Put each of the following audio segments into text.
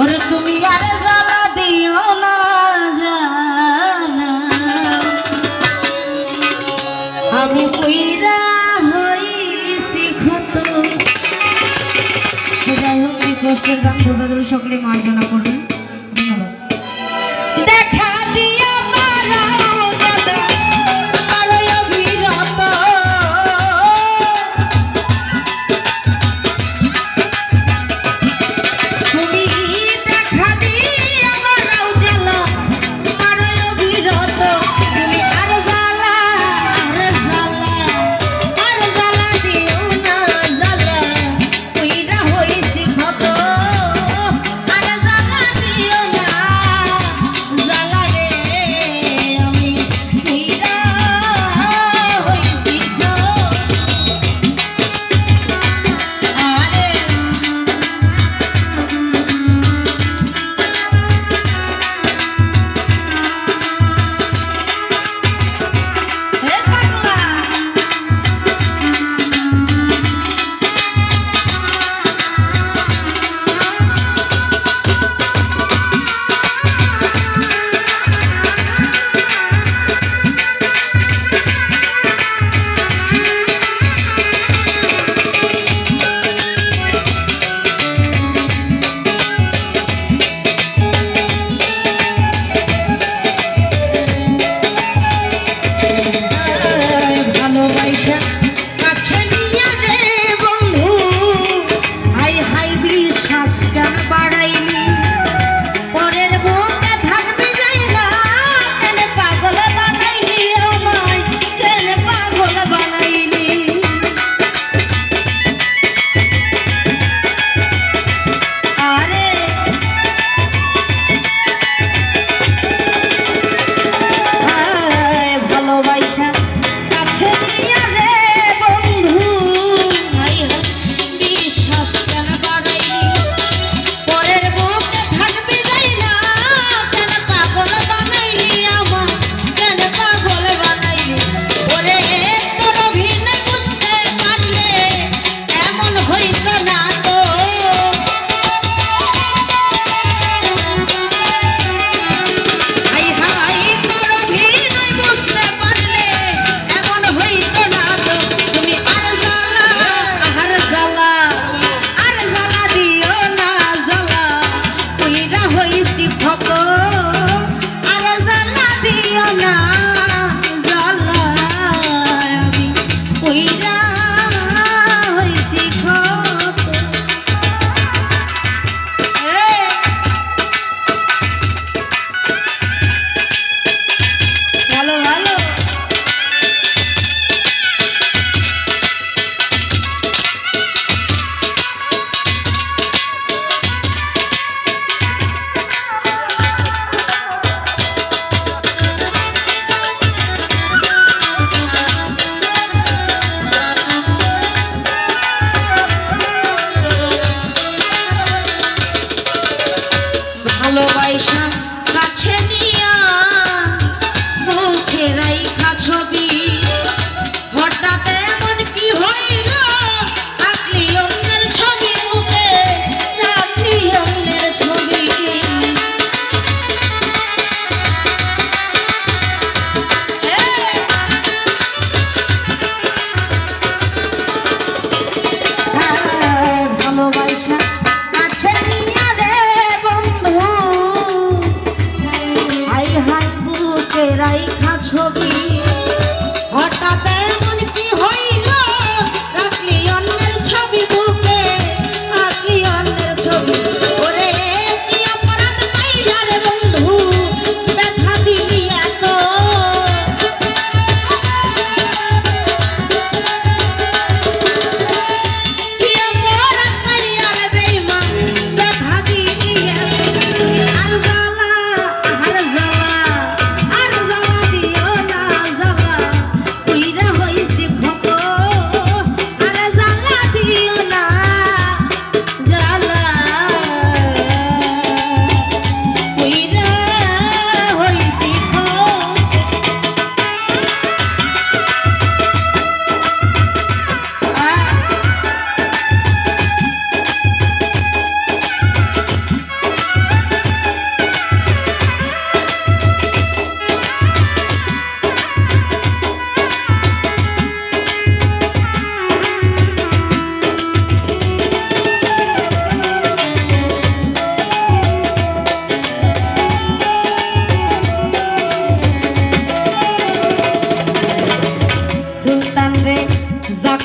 ওরে তুমি আর জানা দিও না, জানা। আমি কইরা হইছি ক্ষত। যাই হোক, এই কষ্টের গান সকলে মার্জনা করবেন। ধন্যবাদ। দেখা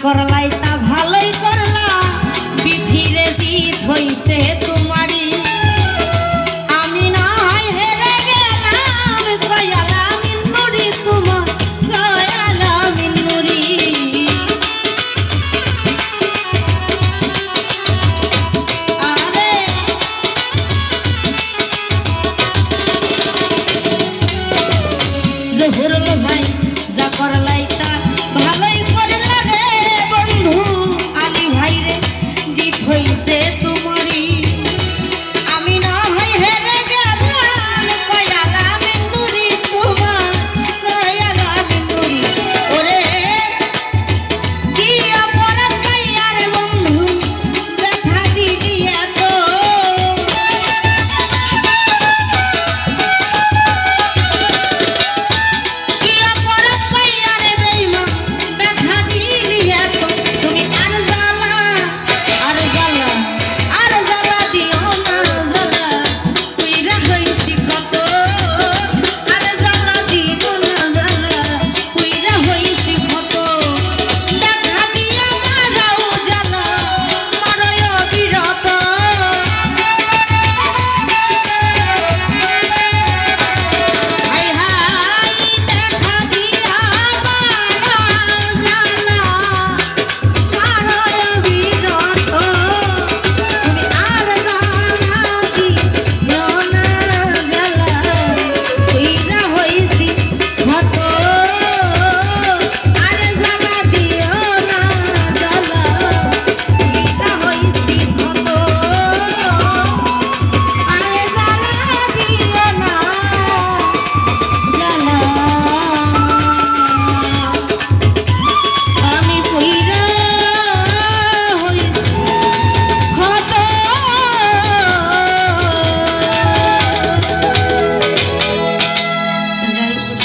করলাই তা ভালোই কর